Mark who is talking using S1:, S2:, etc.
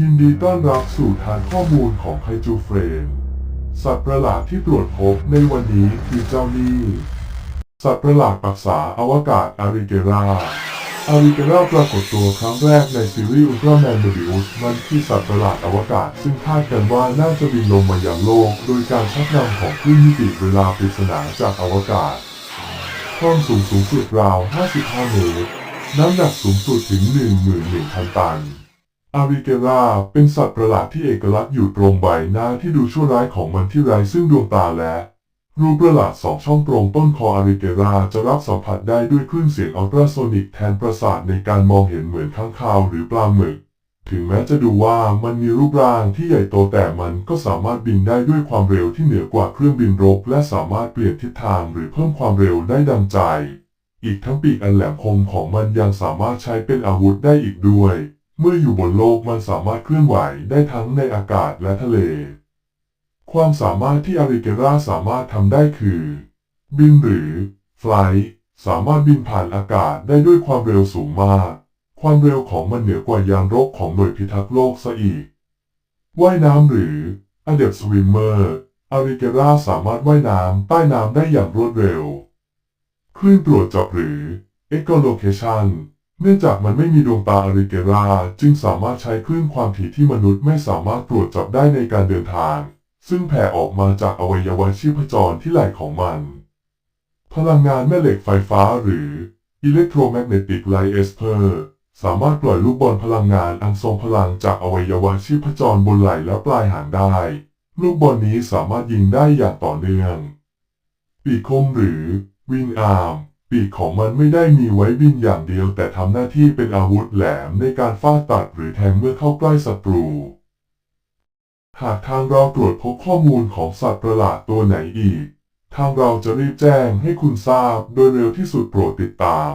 S1: ยินดีต้อนรับสู่ฐานข้อมูลของไคจูเฟรม สัตว์ประหลาดที่ตรวจพบในวันนี้คือเจ้านี่ สัตว์ประหลาดปักษาอวกาศอาริเกราอาริเกราปรากฏตัวครั้งแรกในซีรีส์อุลตร้าแมนเบบิอุสมันคือสัตว์ประหลาดอวกาศ ซึ่งคาดกันว่าน่าจะบินลงมายังโลก โดยการชักนำของคลื่นมิติเวลาปริศนาจากอวกาศความสูงสูงสุดราว 55 เมตร น้ำหนักสูงสุดถึง 11,000 ตัน อาริเกราเป็นสัตว์ประหลาดที่เอกลักษณ์อยู่ตรงใบหน้าที่ดูชั่วร้ายของมันที่ไร้ซึ่งดวงตาและรูปประหลาดสองช่องตรงต้นคออาริเกราจะรับสัมผัสได้ด้วยคลื่นเสียงอัลตราโซนิกแทนประสาทในการมองเห็นเหมือนข้างคาวหรือปลาหมึก ถึงแม้จะดูว่ามันมีรูปร่างที่ใหญ่โตแต่มันก็สามารถบินได้ด้วยความเร็วที่เหนือกว่าเครื่องบินรบ และสามารถเปลี่ยนทิศทางหรือเพิ่มความเร็วได้ดังใจ อีกทั้งปีกอันแหลมคมของมันยังสามารถใช้เป็นอาวุธได้อีกด้วย เมื่ออยู่บนโลกมันสามารถเคลื่อนไหวได้ทั้งในอากาศและทะเล ความสามารถที่อาริเกราสามารถทำได้คือ บินหรือ flight สามารถบินผ่านอากาศได้ด้วยความเร็วสูงมาก ความเร็วของมันเหนือกว่ายานรบของหน่วยพิทักษ์โลกซะอีก ว่ายน้ำหรือ adept swimmer อาริเกราสามารถว่ายน้ำใต้น้ำได้อย่างรวดเร็วคลื่นตรวจจับหรือ echolocation เนื่องจากมันไม่มีดวงตาอาริเกราจึงสามารถใช้คลื่นความถี่ที่มนุษย์ไม่สามารถตรวจจับได้ในการเดินทาง ซึ่งแผ่ออกมาจากอวัยวะชีพจรที่ไหลของมัน พลังงานแม่เหล็กไฟฟ้าหรือ electromagnetic light esper สามารถปล่อยลูกบอลพลังงานอันทรงพลังจากอวัยวะชีพจรบนไหล่และปลายหางได้ ลูกบอลนี้สามารถยิงได้อย่างต่อเนื่อง ปีกคมหรือ wing arm ปีกของมันไม่ได้มีไว้บินอย่างเดียว แต่ทำหน้าที่เป็นอาวุธแหลมในการฟาดตัดหรือแทงเมื่อเข้าใกล้ศัตรู หากทางเราตรวจพบข้อมูลของสัตว์ประหลาดตัวไหนอีก ทางเราจะรีบแจ้งให้คุณทราบโดยเร็วที่สุดโปรดติดตาม